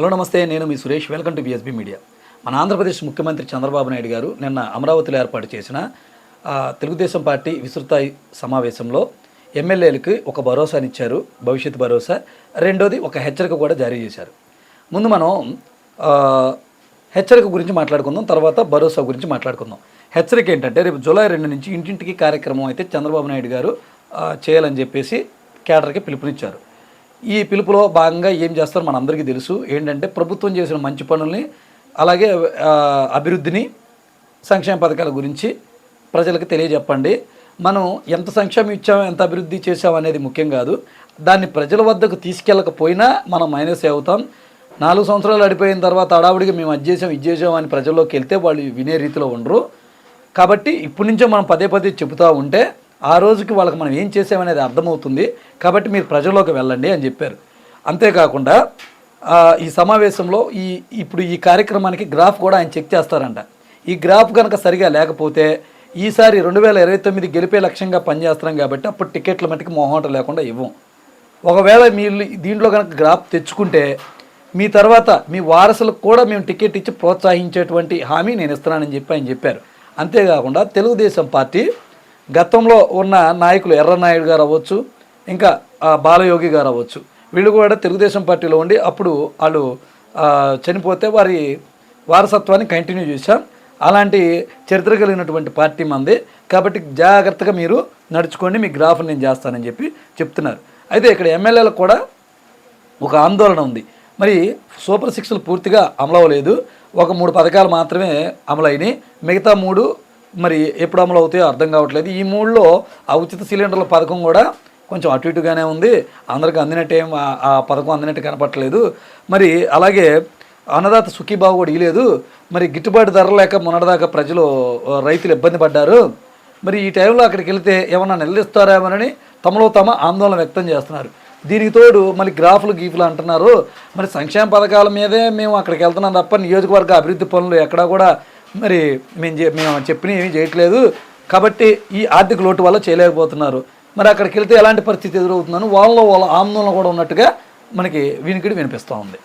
Hello నమస్తే నేను మీ Suresh. Welcome to B S B media మన ఆంధ్రప్రదేశ్ ముఖ్యమంత్రి చంద్రబాబు నాయుడు గారు నిన్న అమరావతిలో ఏర్పాటు చేసిన తెలుగుదేశం పార్టీ విస్తృత సమావేశంలో ఎమ్మెల్యేలకు ఒక భరోసానిచ్చారు భవిష్యత్ భరోసా. రెండోది ఒక హెచ్చరిక కూడా జారీ చేశారు. ముందు మనం హెచ్చరిక గురించి మాట్లాడుకుందాం తర్వాత భరోసా గురించి మాట్లాడుకుందాం. హెచ్చరిక ఏంటంటే రేపు జూలై రెండు నుంచి ఇంటింటికి కార్యక్రమం అయితే చంద్రబాబు నాయుడు గారు చేయాలని చెప్పేసి కేడర్కి పిలుపునిచ్చారు. ఈ పిలుపులో భాగంగా ఏం చేస్తారో మనందరికీ తెలుసు. ఏంటంటే ప్రభుత్వం చేసిన మంచి పనుల్ని అలాగే అభివృద్ధిని సంక్షేమ పథకాల గురించి ప్రజలకు తెలియజెప్పండి. మనం ఎంత సంక్షేమం ఇచ్చాము ఎంత అభివృద్ధి చేసాం అనేది ముఖ్యం కాదు. దాన్ని ప్రజల వద్దకు తీసుకెళ్ళకపోయినా మనం మైనస్ అవుతాం. నాలుగు సంవత్సరాలు అడిపోయిన తర్వాత అడావుడిగా మేము అది చేసాం ఇది చేసాం అని ప్రజల్లోకి వెళ్తే వాళ్ళు వినే రీతిలో ఉండరు. కాబట్టి ఇప్పటి నుంచే మనం పదే పదే చెబుతూ ఉంటే ఆ రోజుకి వాళ్ళకి మనం ఏం చేసామనేది అర్థమవుతుంది. కాబట్టి మీరు ప్రజల్లోకి వెళ్ళండి అని చెప్పారు. అంతేకాకుండా ఈ సమావేశంలో ఈ ఇప్పుడు ఈ కార్యక్రమానికి గ్రాఫ్ కూడా ఆయన చెక్ చేస్తారంట. ఈ గ్రాఫ్ కనుక సరిగా లేకపోతే ఈసారి రెండు వేల ఇరవై తొమ్మిది గెలిపే లక్ష్యంగా పనిచేస్తున్నాం కాబట్టి అప్పుడు టికెట్ల మటుకు మొహమాట లేకుండా ఇవ్వం. ఒకవేళ మీరు దీంట్లో కనుక గ్రాఫ్ తెచ్చుకుంటే మీ తర్వాత మీ వారసులకు కూడా మేము టికెట్ ఇచ్చి ప్రోత్సహించేటువంటి హామీ నేను ఇస్తున్నానని చెప్పి ఆయన చెప్పారు. అంతేకాకుండా తెలుగుదేశం పార్టీ గతంలో ఉన్న నాయకులు ఎర్రనాయుడు గారు అవ్వచ్చు ఇంకా బాలయోగి గారు అవ్వచ్చు. వీళ్ళు కూడా తెలుగుదేశం పార్టీలో ఉండి అప్పుడు వాళ్ళు చనిపోతే వారి వారసత్వాన్ని కంటిన్యూ చేశాం అలాంటి చరిత్ర కలిగినటువంటి పార్టీ మంది. కాబట్టి జాగ్రత్తగా మీరు నడుచుకోండి మీ గ్రాఫ్ నేను చేస్తానని చెప్పి చెప్తున్నారు. అయితే ఇక్కడ ఎమ్మెల్యేలకు కూడా ఒక ఆందోళన ఉంది. మరి సూపర్ సిక్స్లు పూర్తిగా అమలవలేదు ఒక మూడు పథకాలు మాత్రమే అమలైనవి మిగతా మూడు మరి ఎప్పుడు అమలు అవుతాయో అర్థం కావట్లేదు. ఈ మూడులో ఆ ఉచిత సిలిండర్ల పథకం కూడా కొంచెం అటు ఇటుగానే ఉంది. అందరికి అందినట్టు ఏం ఆ- పథకం అందినట్టు కనపట్టలేదు మరి అలాగే అన్నదాత సుఖీబాబు కూడా ఇలేదు మరి గిట్టుబాటు ధర లేక మొన్నటిదాకా ప్రజలు రైతులు ఇబ్బంది పడ్డారు. మరి ఈ టైంలో అక్కడికి వెళ్తే ఏమన్నా నిలదీస్తారేమోనని తమలో తమ ఆందోళన వ్యక్తం చేస్తున్నారు. దీనికి తోడు మళ్ళీ గ్రాఫ్లు గీఫులు అంటున్నారు. మరి సంక్షేమ పథకాల మీదే మేము అక్కడికి వెళ్తున్నాం తప్ప నియోజకవర్గ అభివృద్ధి పనులు ఎక్కడా కూడా మరి మేము మేము చెప్పిన ఏమీ చేయట్లేదు. కాబట్టి ఈ ఆర్థిక లోటు వల్ల చేయలేకపోతున్నారు. మరి అక్కడికి వెళ్తే ఎలాంటి పరిస్థితి ఎదురవుతుందని వాళ్ళలో వాళ్ళ ఆందోళన కూడా ఉన్నట్టుగా మనకి వినికిడి వినిపిస్తూ ఉంది.